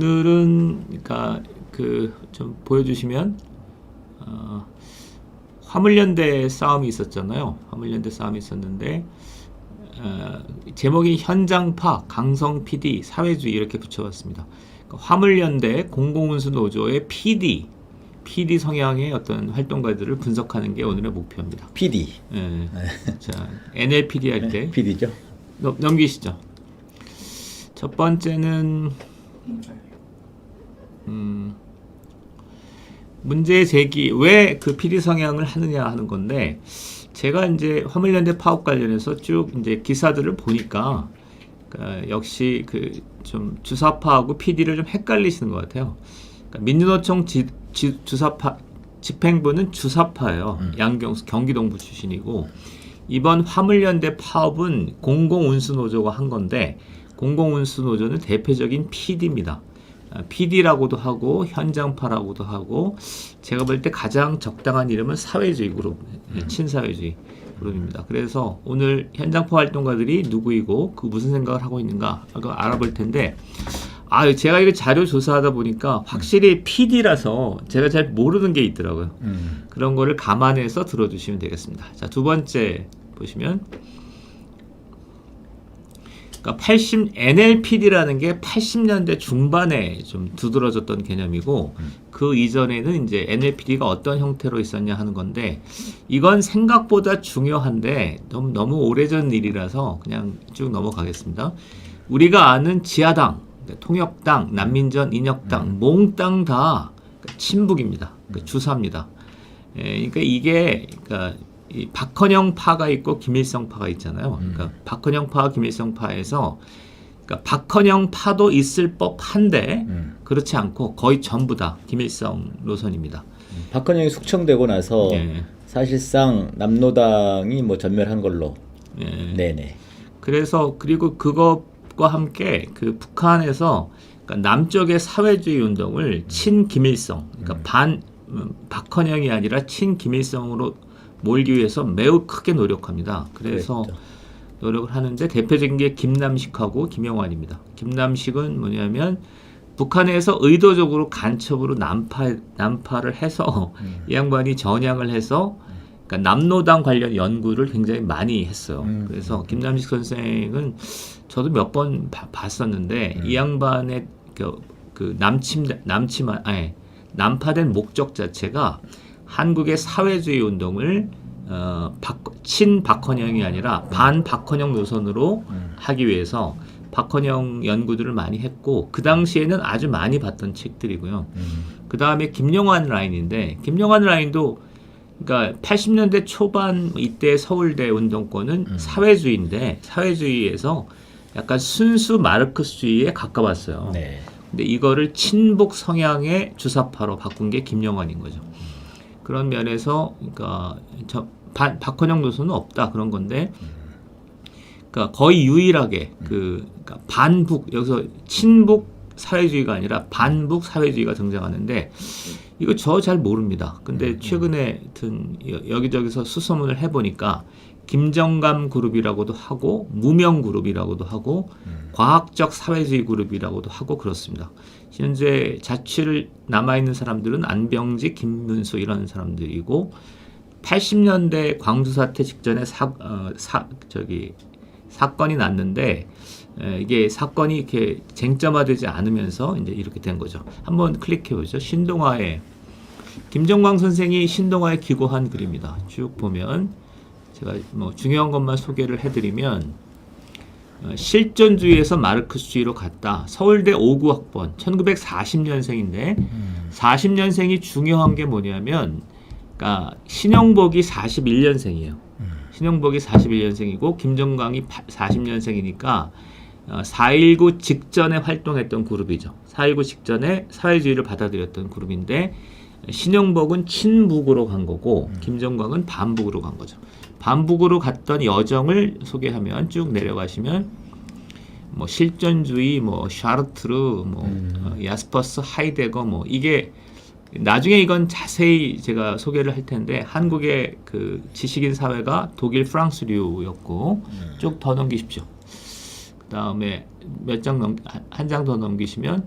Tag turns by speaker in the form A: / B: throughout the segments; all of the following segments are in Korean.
A: 오늘은 그러니까 그 좀 보여주시면 어, 화물연대 싸움이 있었잖아요. 화물연대 싸움이 있었는데 어, 제목이 현장파, 강성 PD, 사회주의 이렇게 붙여봤습니다. 그러니까 화물연대 공공운수 노조의 PD, PD 성향의 어떤 활동가들을 분석하는 게 오늘의 목표입니다.
B: PD.
A: 예. 자, NLPD 할 때
B: PD죠.
A: 넘- 넘기시죠. 첫 번째는 음, 문제 제기 왜그 PD 성향을 하느냐 하는 건데 제가 이제 화물연대 파업 관련해서 쭉 이제 기사들을 보니까 그러니까 역시 그 좀 주사파하고 PD를 좀 헷갈리시는 것 같아요. 그러니까 민주노총 지, 지- 주사파 집행부는 주사파예요. 양경수 경기동부 출신이고 이번 화물연대 파업은 공공운수노조가 한 건데 공공운수 노조는 대표적인 PD입니다. PD라고도 하고 현장파라고도 하고 제가 볼 때 가장 적당한 이름은 사회주의 그룹, 예, 친사회주의 그룹입니다. 그래서 오늘 현장파 활동가들이 누구이고 그 무슨 생각을 하고 있는가 알아볼 텐데 아 제가 이거 자료 조사하다 보니까 확실히 PD라서 제가 잘 모르는 게 있더라고요.
B: 음.
A: 그런 거를 감안해서 들어주시면 되겠습니다. 자, 두 번째 보시면 그러니까 80 NLPD라는 게 80년대 중반에 좀 두드러졌던 개념이고 그 이전에는 이제 NLPD가 어떤 형태로 있었냐 하는 건데 이건 생각보다 중요한데 너무 너무 오래전 일이라서 그냥 쭉 넘어가겠습니다. 우리가 아는 지하당, 그러니까 통역당, 난민전, 인혁당, 몽땅 다 친북입니다. 그러니까 주사입니다. 예, 그러니까 이게 그러니까 이 박헌영 파가 있고 김일성 파가 있잖아요. 그러니까 박헌영 파와 김일성 파에서 그러니까 박헌영 파도 있을 법한데
B: 음.
A: 그렇지 않고 거의 전부 다 김일성 노선입니다.
B: 박헌영이 숙청되고 나서
A: 예.
B: 사실상 남노당이 뭐 전멸한 걸로.
A: 예.
B: 네네.
A: 그래서 그리고 그것과 함께 그 북한에서 그러니까 남쪽의 사회주의 운동을 친 김일성, 그러니까 반 음, 박헌영이 아니라 친 김일성으로 몰기 위해서 매우 크게 노력합니다. 그래서
B: 그랬죠.
A: 노력을 하는데 대표적인 게 김남식하고 김영환입니다. 김남식은 뭐냐면 북한에서 의도적으로 간첩으로 난파 난파를 해서 이 양반이 전향을 해서 그러니까 남노당 관련 연구를 굉장히 많이 했어요.
B: 음.
A: 그래서 김남식 선생은 저도 몇 번 봤었는데 이 양반의 그, 그 남침 남침 아니 난파된 목적 자체가 한국의 사회주의 운동을 어, 박, 친 박헌영이 아니라 반 박헌영 노선으로 하기 위해서 박헌영 연구들을 많이 했고 그 당시에는 아주 많이 봤던 책들이고요.
B: 음.
A: 그 다음에 김영환 라인인데 김영환 라인도 그러니까 80년대 초반 이때 서울대 운동권은 사회주의인데 사회주의에서 약간 순수 마르크스주의에 가까웠어요.
B: 네.
A: 근데 이거를 친북 성향의 주사파로 바꾼 게 김영환인 거죠. 그런 면에서 그러니까 저 반- 박헌영 노선은 없다 그런 건데 그러니까 거의 유일하게 그 그러니까 반북 여기서 친북 사회주의가 아니라 반북 사회주의가 등장하는데 이거 저 잘 모릅니다. 근데 최근에 든 여- 여기저기서 수소문을 해보니까 김정감 그룹이라고도 하고 무명 그룹이라고도 하고 과학적 사회주의 그룹이라고도 하고 그렇습니다. 현재 자취를 남아 있는 사람들은 안병직, 김문수 이런 사람들이고 80년대 광주 사태 직전에 사, 어, 사 저기 사건이 났는데 에, 이게 사건이 이렇게 쟁점화되지 않으면서 이제 이렇게 된 거죠. 한번 클릭해 보죠. 신동아의 김정광 선생이 신동아에 기고한 글입니다. 쭉 보면 제가 뭐 중요한 것만 소개를 해드리면 어, 실존주의에서 마르크스주의로 갔다. 서울대 5구 학번 1940년생인데 40년생이 중요한 게 뭐냐면 그러니까 신영복이 41년생이에요. 신영복이 41년생이고 김정광이 40년생이니까 어, 4.19 직전에 활동했던 그룹이죠. 4.19 직전에 사회주의를 받아들였던 그룹인데 신영복은 친북으로 간 거고 김정광은 반북으로 간 거죠. 반북으로 갔던 여정을 소개하면 쭉 내려가시면 뭐 실존주의, 뭐 샤르트르, 뭐 어, 야스퍼스, 하이데거 뭐 이게 나중에 이건 자세히 제가 소개를 할 텐데 한국의 그 지식인 사회가 독일 프랑스류였고 쭉더 넘기십시오. 그다음에 몇 장 넘 한 장 더 넘기시면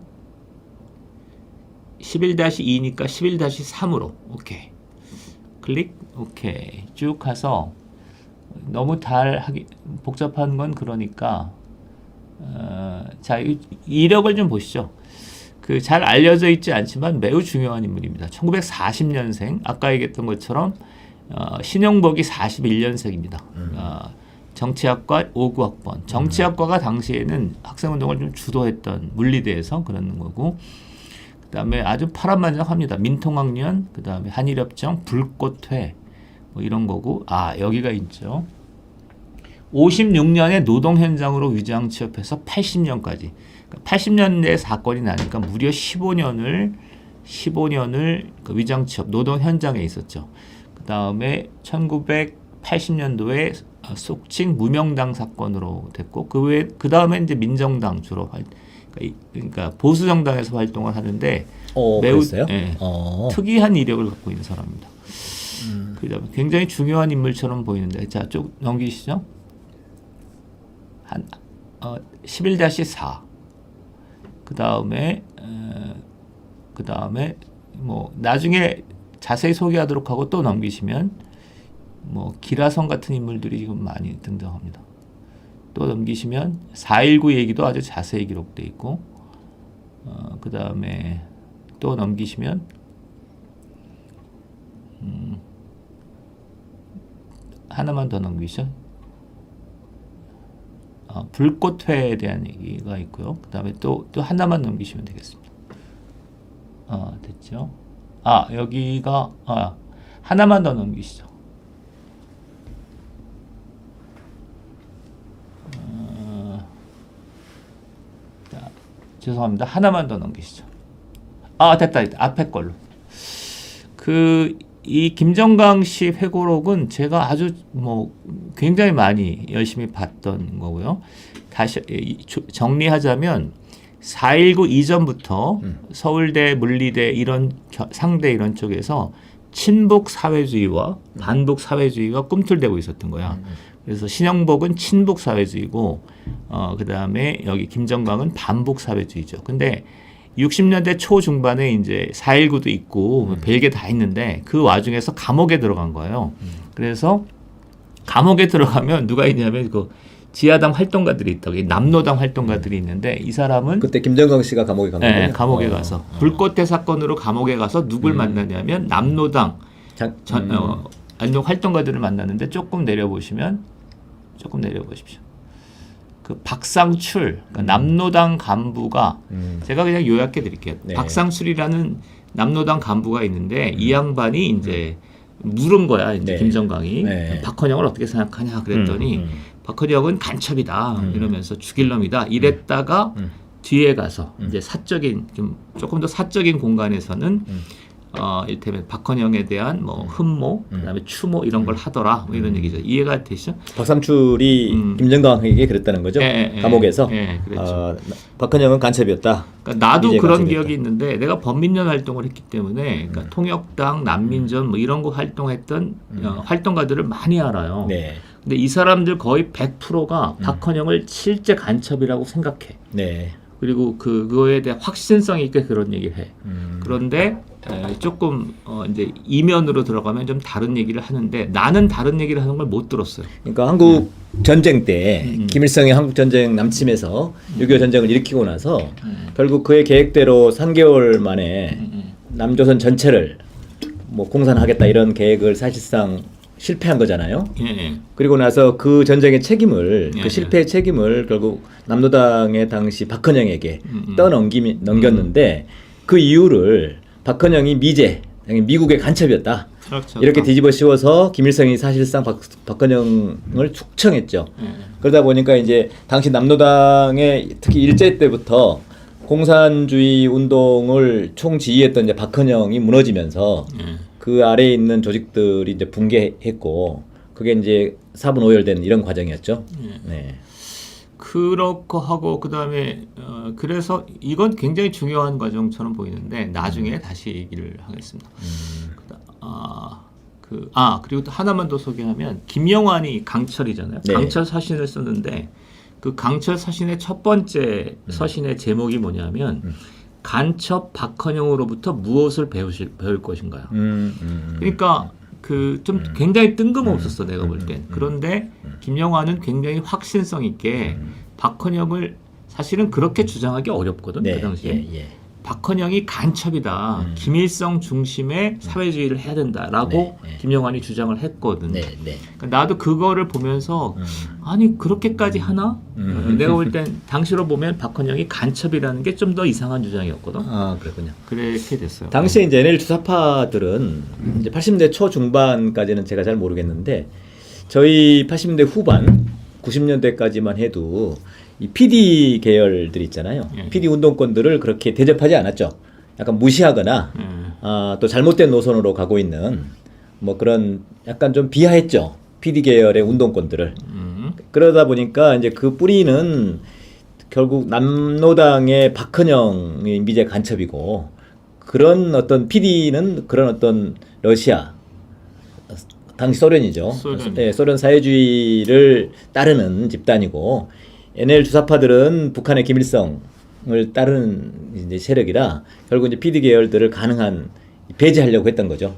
A: 11-2니까 11-3으로 오케이 클릭 오케이 쭉 가서 너무 달 하기 복잡한 건 그러니까 어, 자 이- 이력을 좀 보시죠. 그 잘 알려져 있지 않지만 매우 중요한 인물입니다. 1940년생 아까 얘기했던 것처럼 어, 신영복이 41년생입니다. 어, 정치학과 5구학번. 정치학과가 당시에는 학생운동을 좀 주도했던 물리대에서 그런 거고 그다음에 아주 파란만장합니다. 민통학년, 그다음에 한일협정, 불꽃회 뭐 이런 거고 아 여기가 있죠. 56년에 노동 현장으로 위장 취업해서 80년까지 80년대 사건이 나니까 무려 15년을 15년을 그 위장 취업 노동 현장에 있었죠. 그 다음에 1980년도에 속칭 무명당 사건으로 됐고 그 외에 그 다음에 이제 민정당 주로 활 그러니까 보수 정당에서 활동을 하는데
B: 어,
A: 매우-? 예.
B: 어.
A: 특이한 이력을 갖고 있는 사람입니다. 그다음에 굉장히 중요한 인물처럼 보이는데 자 쭉 넘기시죠. 한 어, 11-4. 그다음에 어, 그다음에 뭐 나중에 자세히 소개하도록 하고 또 넘기시면 뭐 기라성 같은 인물들이 지금 많이 등장합니다. 또 넘기시면 4.19 얘기도 아주 자세히 기록돼 있고 어, 그 다음에 또 넘기시면 음, 하나만 더 넘기시죠. 어, 불꽃회에 대한 얘기가 있고요. 그 다음에 또 또 하나만 넘기시면 되겠습니다. 어, 됐죠? 아 여기가 아, 하나만 더 넘기시죠. 어, 자, 죄송합니다. 하나만 더 넘기시죠. 아 됐다, 됐다. 앞에 걸로. 그 이 김정강 씨 회고록은 제가 아주 뭐 굉장히 많이 열심히 봤던 거고요. 다시 정리하자면 4.19 이전부터 서울대 물리대 이런 겨- 상대 이런 쪽에서 친북 사회주의와 반북 사회주의가 꿈틀대고 있었던 거야. 그래서 신영복은 친북 사회주의고 어 그다음에 여기 김정강은 반북 사회주의죠. 근데 60년대 초 중반에 이제 4.19도 있고 뭐 별게 다 있는데 그 와중에서 감옥에 들어간 거예요. 그래서 감옥에 들어가면 누가 있냐면 그 지하당 활동가들이 있다고 이 남노당 활동가들이 있는데 이 사람은
B: 그때 김정강 씨가 감옥에 간 거군요.
A: 네, 감옥에
B: 어.
A: 가서 불꽃대 사건으로 감옥에 가서 누굴
B: 음.
A: 만나냐면 남노당
B: 자,
A: 전,
B: 음.
A: 어, 안녕 활동가들을 만났는데 조금 내려보시면 조금 내려보십시오. 그 박상출 그러니까 남노당 간부가
B: 음.
A: 제가 그냥 요약해 드릴게요.
B: 네.
A: 박상출이라는 남노당 간부가 있는데 이 양반이 이제 물은 거야 이제
B: 네.
A: 김정강이
B: 네.
A: 박헌영을 어떻게 생각하냐 그랬더니
B: 음, 음.
A: 박헌영은 간첩이다
B: 음.
A: 이러면서 죽일 놈이다 이랬다가
B: 음.
A: 뒤에 가서
B: 음.
A: 이제 사적인 좀 조금 더 사적인 공간에서는
B: 음.
A: 어 이를테면 박헌영에 대한 뭐 흠모
B: 음.
A: 그다음에 추모 이런 걸 하더라 뭐 이런 얘기죠 이해가 되시죠?
B: 박상출이
A: 음.
B: 김정강에게 그랬다는 거죠?
A: 예, 예, 예.
B: 감옥에서.
A: 예, 그랬죠.
B: 아, 박헌영은 간첩이었다.
A: 그러니까 나도 그런
B: 되겠다.
A: 기억이 있는데 내가 범민련 활동을 했기 때문에 그러니까
B: 음.
A: 통역당, 난민전 뭐 이런 거 활동했던 어, 활동가들을 많이 알아요.
B: 네.
A: 근데 이 사람들 거의 100%가
B: 음.
A: 박헌영을 실제 간첩이라고 생각해.
B: 네.
A: 그리고 그 그거에 대한 확신성 있게 그런 얘기를 해.
B: 음.
A: 그런데 에, 조금 어, 이제 이면으로 들어가면 좀 다른 얘기를 하는데 나는 다른 얘기를 하는 걸 못 들었어요.
B: 그러니까 한국 전쟁 때
A: 음, 음.
B: 김일성이 한국 전쟁 남침해서 6.25 전쟁을 일으키고 나서
A: 음.
B: 결국 그의 계획대로 3개월 만에
A: 음,
B: 남조선 전체를 뭐 공산하겠다 이런 계획을 사실상 실패한 거잖아요.
A: 예, 예.
B: 그리고 나서 그 전쟁의 책임을
A: 예,
B: 그 실패의 책임을 결국 남노당의 당시 박헌영에게
A: 음, 음.
B: 떠넘기 넘겼는데 그 이유를 박헌영이 미제 미국의 간첩이었다
A: 그렇죠.
B: 이렇게 뒤집어 씌워서 김일성이 사실상 박, 박헌영을 축청했죠.
A: 예, 예.
B: 그러다 보니까 이제 당시 남노당의 특히 일제 때부터 공산주의 운동을 총지휘했던 이제 박헌영이 무너지면서
A: 예.
B: 그 아래에 있는 조직들이 이제 붕괴했고 그게 이제 사분 오열된 이런 과정이었죠.
A: 예.
B: 네.
A: 그렇고 하고 그다음에 어, 그래서 이건 굉장히 중요한 과정처럼 보이는데 나중에 다시 얘기를 하겠습니다. 그다- 아, 그, 아 그리고 또 하나만 더 소개하면 김영환이 강철이잖아요.
B: 네.
A: 강철 사신을 썼는데 그 강철 사신의 첫 번째 서신의 제목이 뭐냐면
B: 음.
A: 간첩 박헌영으로부터 무엇을 배우실 배울 것인가요?
B: 음, 음,
A: 그러니까 그 좀 굉장히 뜬금없었어 내가 볼 땐. 그런데 김영환은 굉장히 확신성 있게 박헌영을 사실은 그렇게 주장하기 어렵거든
B: 네,
A: 그 당시에.
B: 예, 예.
A: 박헌영이 간첩이다.
B: 음.
A: 김일성 중심의 사회주의를 해야 된다라고
B: 네, 네.
A: 김영환이 주장을 했거든.
B: 네, 네.
A: 그러니까 나도 그거를 보면서
B: 음.
A: 아니 그렇게까지 하나?
B: 음.
A: 어, 내가 볼 땐 당시로 보면 박헌영이 간첩이라는 게 좀 더 이상한 주장이었거든.
B: 아, 그렇군요.
A: 그렇게 됐어요.
B: 당시에 이제 NL 주사파들은 이제 80년대 초 중반까지는 제가 잘 모르겠는데 저희 80년대 후반 90년대까지만 해도 이 PD 계열들 있잖아요.
A: 예.
B: PD 운동권들을 그렇게 대접하지 않았죠. 약간 무시하거나
A: 예.
B: 아, 또 잘못된 노선으로 가고 있는 뭐 그런 약간 좀 비하했죠. PD 계열의 운동권들을.
A: 음.
B: 그러다 보니까 이제 그 뿌리는 결국 남노당의 박헌영이 미제 간첩이고 그런 어떤 PD는 그런 어떤 러시아 당시 소련이죠.
A: 소련.
B: 네, 소련 사회주의를 따르는 집단이고 NL 주사파들은 북한의 김일성을 따르는 이제 세력이라 결국 이제 PD 계열들을 가능한 배제하려고 했던 거죠.